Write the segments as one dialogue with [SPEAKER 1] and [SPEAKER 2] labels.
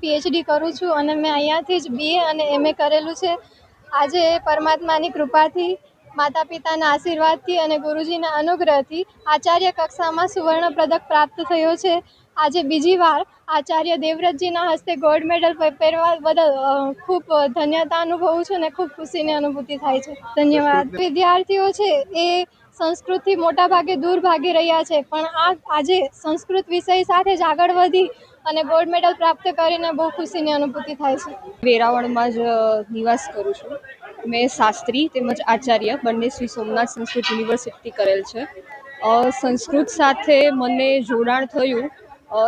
[SPEAKER 1] PhD કરું છું અને મેં અહીંયાથી જ બીએ અને એમએ કરેલું છે. આજે પરમાત્માની કૃપાથી માતા પિતાના આશીર્વાદથી અને ગુરુજીના અનુગ્રહથી આચાર્ય કક્ષામાં સુવર્ણ પદક પ્રાપ્ત થયો છે. આજે બીજી વાર આચાર્ય દેવવ્રતજીના હસ્તે ગોલ્ડ મેડલ પહેરવા બદલ ખૂબ ધન્યતા અનુભવું છું અને ખૂબ ખુશીની અનુભૂતિ થાય છે. ધન્યવાદ. વિદ્યાર્થીઓ છે, એ સંસ્કૃતથી મોટા ભાગે દૂર ભાગી રહ્યા છે, પણ આ, આજે સંસ્કૃત વિષય સાથે જ આગળ વધી અને ગોલ્ડ મેડલ પ્રાપ્ત કરીને બહુ ખુશીની અનુભૂતિ થાય છે.
[SPEAKER 2] વેરાવળમાં જ નિવાસ કરું છું. મેં શાસ્ત્રી તેમજ આચાર્ય બંને શ્રી સોમનાથ સંસ્કૃત યુનિવર્સિટી કરેલ છે. સંસ્કૃત સાથે મને જોડાણ થયું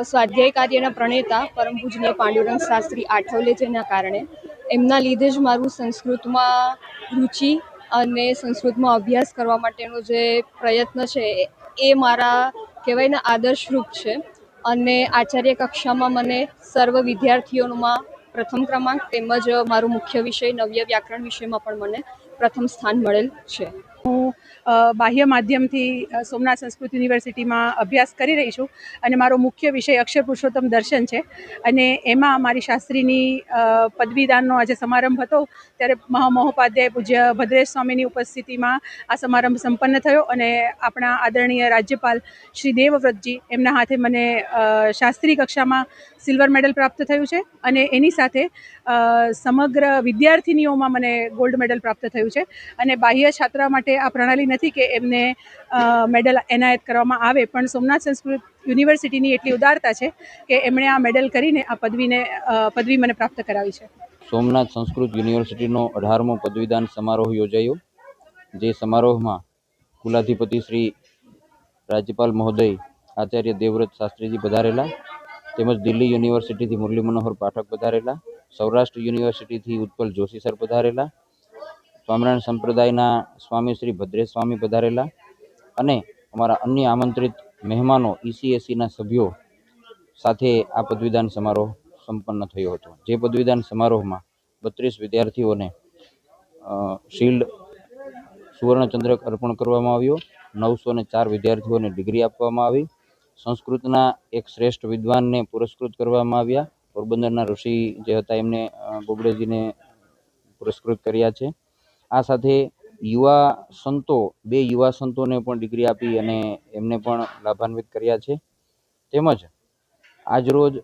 [SPEAKER 2] સ્વાધ્યાય કાર્યના પ્રણેતા પરમ પૂજનીય પાંડુરંગ શાસ્ત્રી આઠવલે જેના કારણે. એમના લીધે જ મારું સંસ્કૃતમાં રુચિ અને સંસ્કૃતમાં અભ્યાસ કરવા માટેનો જે પ્રયત્ન છે, એ- મારા કહેવાય ને આદર્શરૂપ છે. અને આચાર્ય કક્ષામાં મને સર્વ વિદ્યાર્થીઓમાં પ્રથમ ક્રમાંક તેમજ મારું મુખ્ય વિષય નવ્ય વ્યાકરણ વિષયમાં પણ મને પ્રથમ સ્થાન મળેલ છે.
[SPEAKER 3] બાહ્ય માધ્યમથી સોમનાથ સંસ્કૃત યુનિવર્સિટીમાં અભ્યાસ કરી રહી છું અને મારો મુખ્ય વિષય અક્ષર પુરુષોત્તમ દર્શન છે. અને એમાં મારી શાસ્ત્રીની પદવીદાનનો આજે સમારંભ હતો. ત્યારે મહામહોપાધ્યાય પૂજ્ય ભદ્રેશ સ્વામીની ઉપસ્થિતિમાં આ સમારંભ સંપન્ન થયો અને આપણા આદરણીય રાજ્યપાલ શ્રી દેવવ્રતજી એમના હાથે મને શાસ્ત્રી કક્ષામાં સિલ્વર મેડલ પ્રાપ્ત થયું છે અને એની સાથે સમગ્ર વિદ્યાર્થિનીઓમાં મને ગોલ્ડ મેડલ પ્રાપ્ત થયું છે. અને બાહ્ય છાત્રા માટે આ પ્રણાલી નથી કે એમને મેડલ એનાયત કરવામાં આવે, પણ સોમનાથ સંસ્કૃત યુનિવર્સિટીની એટલી ઉદારતા છે કે એમણે આ મેડલ કરીને આ પદવીને પદવી મને પ્રાપ્ત કરાવી છે.
[SPEAKER 4] સોમનાથ સંસ્કૃત યુનિવર્સિટીનો અઢારમો પદવીદાન સમારોહ યોજાયો, જે સમારોહમાં કુલાધિપતિ શ્રી રાજ્યપાલ મહોદય, આચાર્ય દેવવ્રત શાસ્ત્રીજી પધારેલા, તેમજ દિલ્હી યુનિવર્સિટીથી મુરલી મનોહર પાઠક પધારેલા, સૌરાષ્ટ્ર યુનિવર્સિટીથી ઉત્પલ જોશી સર પધારેલા સ્વામિનારાયણ સંપ્રદાયના સ્વામી શ્રી ભદ્રેશ સ્વામી પધારેલા અને અમારા અન્ય આમંત્રિત મહેમાનો ઈસીએસસીના સભ્યો સાથે આ પદવીદાન સમારોહ સંપન્ન થયો હતો. જે પદવીદાન સમારોહમાં બત્રીસ વિદ્યાર્થીઓને શિલ્ડ સુવર્ણચંદ્રક અર્પણ કરવામાં આવ્યો. નવસો ને ચાર વિદ્યાર્થીઓને ડિગ્રી આપવામાં આવી. સંસ્કૃતના એક શ્રેષ્ઠ વિદ્વાનને પુરસ્કૃત કરવામાં આવ્યા. પોરબંદરના ઋષિ જે હતા એમને બોબડેજીને પુરસ્કૃત કર્યા છે. આ સાથે યુવા સંતો, બે યુવા સંતોને પણ ડિગ્રી આપી અને એમને પણ લાભાન્વિત કર્યા છે. તેમજ આજરોજ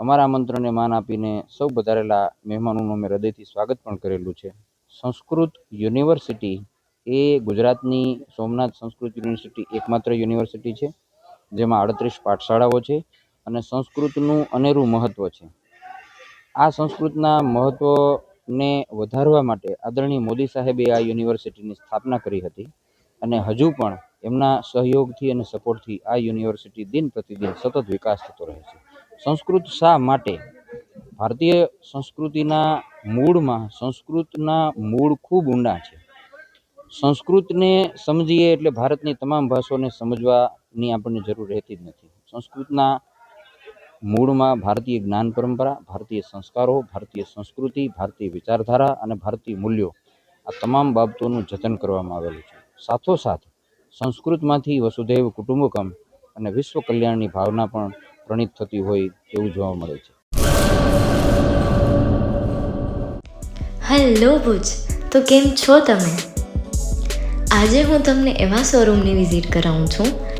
[SPEAKER 4] અમારા મંત્રને માન આપીને સૌ વધારેલા મહેમાનોનું મેં હૃદયથી સ્વાગત પણ કરેલું છે. સંસ્કૃત યુનિવર્સિટી એ ગુજરાતની સોમનાથ સંસ્કૃત યુનિવર્સિટી એકમાત્ર યુનિવર્સિટી છે, જેમાં આડત્રીસ પાઠશાળાઓ છે અને સંસ્કૃતનું અનેરું મહત્ત્વ છે. આ સંસ્કૃતના મહત્ત્વને વધારવા માટે આદરણીય મોદી સાહેબે આ યુનિવર્સિટીની સ્થાપના કરી હતી અને હજુ પણ એમના સહયોગથી અને સપોર્ટથી આ યુનિવર્સિટી દિન પ્રતિદિન સતત વિકાસ થતો રહે છે. સંસ્કૃત શા માટે? ભારતીય સંસ્કૃતિના મૂળમાં સંસ્કૃતના મૂળ ખૂબ ઊંડા છે. સંસ્કૃતને સમજીએ એટલે ભારતની તમામ ભાષાઓને સમજવાની આપણને જરૂર રહેતી જ નથી. સંસ્કૃતના મૂળમાં ભારતીય જ્ઞાન પરંપરા, ભારતીય સંસ્કારો, ભારતીય સંસ્કૃતિ, ભારતીય વિચારધારા અને ભારતીય મૂલ્યો આ તમામ બાબતોનું જતન કરવામાં આવેલું છે. સાથોસાથ, સંસ્કૃતમાંથી વસુધૈવ કુટુંબકમ અને વિશ્વ કલ્યાણની ભાવના પણ પ્રણીત થતી હોય એવું જોવા મળે છે.
[SPEAKER 5] હેલો ભુજ, તો કેમ છો તમે? આજે હું તમને એવા શોરૂમની વિઝિટ કરાવું છું